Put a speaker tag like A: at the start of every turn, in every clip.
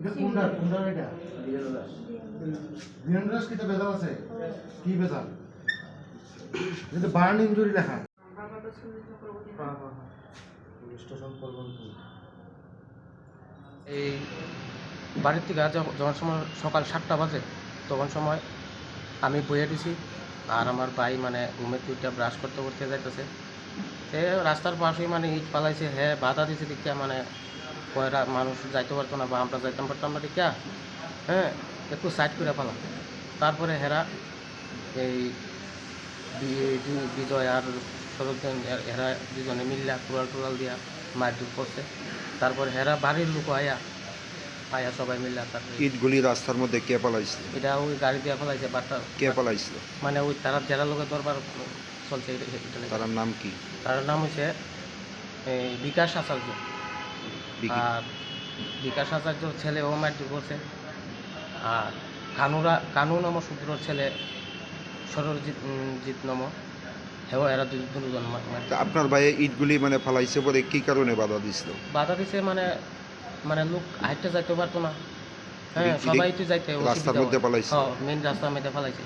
A: এটা কোনটা? কোনটা এটা? বীরেন্দ্র দাস কিটা বেজাল আছে। কি বেজাল? এটা বার্ন ইঞ্জুরি লেখা।
B: এই বাড়ির থেকে যখন যখন সময় সকাল সাতটা বাজে তখন সময় আমি বইয়ে দিছি আর আমার ভাই মানে ঘুমের দুইটা ব্রাশ করতে করতে যাইতেছে। সে রাস্তার পাশেই মানে ইট পালাইছে হ্যাঁ বাধা দিছে দেখিয়া মানে কয়রা মানুষ যাইতে পারতো না বা আমরা যাইতাম পারতাম না দেখিয়া হ্যাঁ একটু সাইড করে পালাম তারপরে হেরা এই বিজয় আর সরোজন হেরা দুজনে মিল্লা কুড়াল টুড়াল দিয়া মারধর করছে। তারপর হেরা বাড়ির লোক আয়া আয়া সবাই মিল্লা তারপরে
C: ইটগুলি রাস্তার মধ্যে কে পালাইছিল?
B: এটা ওই গাড়ি দিয়ে ফেলাইছে বাট্টা
C: কে পালাইছিল?
B: মানে ওই তারা যারা লোকের দরবার চলছে।
C: তার নাম কি?
B: তার নাম হচ্ছে এই বিকাশ আচার্য। আর বিকাশ আচার্য ছেলে ও মারধর করছে আর কানুরা কানু নম সূত্রর ছেলে সরজিৎ জিৎ নম হেও এরা দুজন
C: আপনার ভাইয়ে ইটগুলি মানে ফালাইছে পরে কি কারণে বাধা দিছিল?
B: বাধা দিছে মানে মানে লোক হাইটে যাইতে পারতো না। হ্যাঁ সবাই তো যাইতে
C: রাস্তার মধ্যে পালাইছে?
B: হ্যাঁ মেন রাস্তার মধ্যে ফেলাইছে।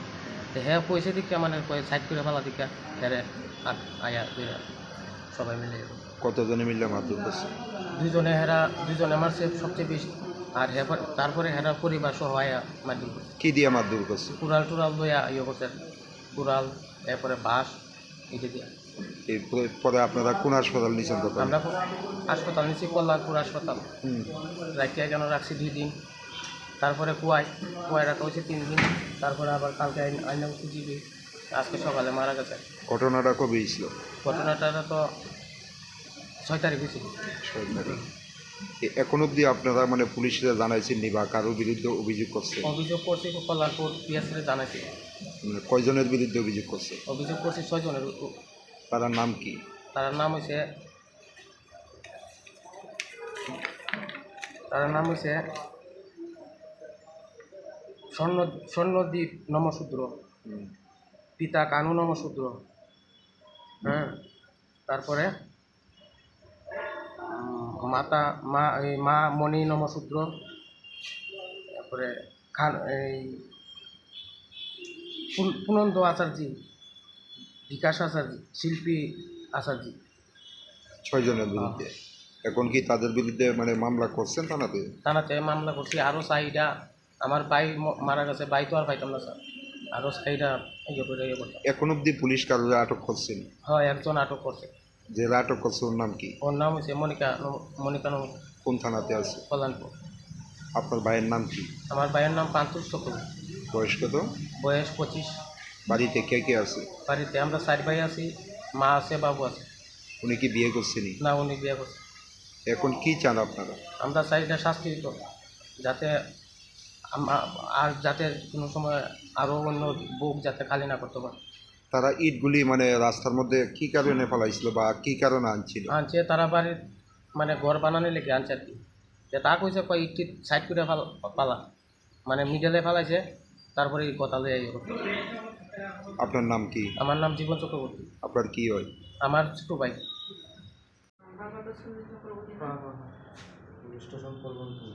B: তো হ্যাঁ পয়সা দিকে মানে সাইড করে ফেলা দিকে। হেরে আয়া সবাই মিলে
C: কতজনে মিলে মারধর করছে?
B: দুজনে হেরা দুজনে মারছে সবচেয়ে বেশি। আর হ্যাঁ তারপরে হেরা পরিবার সহ আয়া মাটি
C: কি দিয়ে মারধর করছে?
B: কুড়াল টুরাল লইয়া ইয়ে করছে। কুড়াল এরপরে বাঁশ এটা দিয়া।
C: এরপরে পরে আপনারা কোন হাসপাতাল নিয়েছেন তখন?
B: আমরা হাসপাতাল নিচ্ছি কল্যাণপুর হাসপাতাল। রাখিয়া কেন রাখছি দুই দিন। তারপরে কুয়ায় কুয়ায় রাখা হয়েছে তিন দিন। তারপরে আবার কালকে আইনা খুঁজিবি আজকে সকালে মারা গেছে।
C: ঘটনাটা কবে ছিল
B: ঘটনাটা তো ছয় তারিখ হয়েছিল
C: এখন অবধি আপনারা মানে পুলিশরা জানাইছেন নি বা কারোর বিরুদ্ধে অভিযোগ করছে?
B: অভিযোগ করছি কল্যাণপুর পিএসসিতে জানাইছি।
C: মানে কয়জনের বিরুদ্ধে অভিযোগ করছে?
B: অভিযোগ করছি ছয়জনের।
C: তার নাম কি?
B: তার নাম হয়েছে তার নাম হয়েছে স্বর্ণ স্বর্ণদ্বীপ নমশূদ্র পিতা কানু নমশূদ্র হ্যাঁ। তারপরে মাতা মা এই মা মণি নমশূদ্র তারপরে খান এই পুন- পুনন্দ আচার্য বিকাশ আচার্য শিল্পী আচার্য।
C: ছয়জনের বিরুদ্ধে। এখন কি তাদের বিরুদ্ধে মানে মামলা করছেন থানাতে
B: থানাতে মামলা করছি। আরও চাহিদা আমার ভাই মারা গেছে ভাই তো আর পাইতাম না স্যার। আরও চাহিদা ইয়ে করে ইয়ে করতাম।
C: এখন অবধি পুলিশ কারোর আটক করছেন?
B: হ্যাঁ একজন আটক করছে।
C: যে আটক করছে ওর নাম কি?
B: ওর নাম হচ্ছে মনিকা মনিকা নম
C: কোন থানাতে আছে?
B: কল্যাণপুর।
C: আপনার ভাইয়ের নাম কি?
B: আমার ভাইয়ের নাম পান্তুষ চক্রবর্তী।
C: বয়স কত?
B: বয়স পঁচিশ।
C: বাড়িতে কে কে আছে?
B: বাড়িতে আমরা চার ভাই আছি মা আছে বাবু আছে।
C: উনি কি বিয়ে করছেনি
B: না? উনি বিয়ে করছে
C: এখন কি চান আপনারা?
B: আমরা চাইটা শাস্তি দিত যাতে আর যাতে কোনো সময় আরও অন্য বুক যাতে খালি না করতে পারে।
C: তারা ইটগুলি মানে রাস্তার মধ্যে কি কারণে ফেলাইছিল বা কি কারণে আনছিল?
B: আনছে তারা বাড়ির মানে ঘর বানানো লেগে আনছে আর কি। যে তা কইছে কয় ইট সাইড করে ফাল- পালা মানে মিডলে ফেলাইছে তারপরে এই কথা লয়ে
C: আপনার নাম কি?
B: আমার নাম জীবন চক্রবর্তী।
C: আপনার কি হয়?
B: আমার ছোট ভাই।
A: স্টেশন পরবর্তী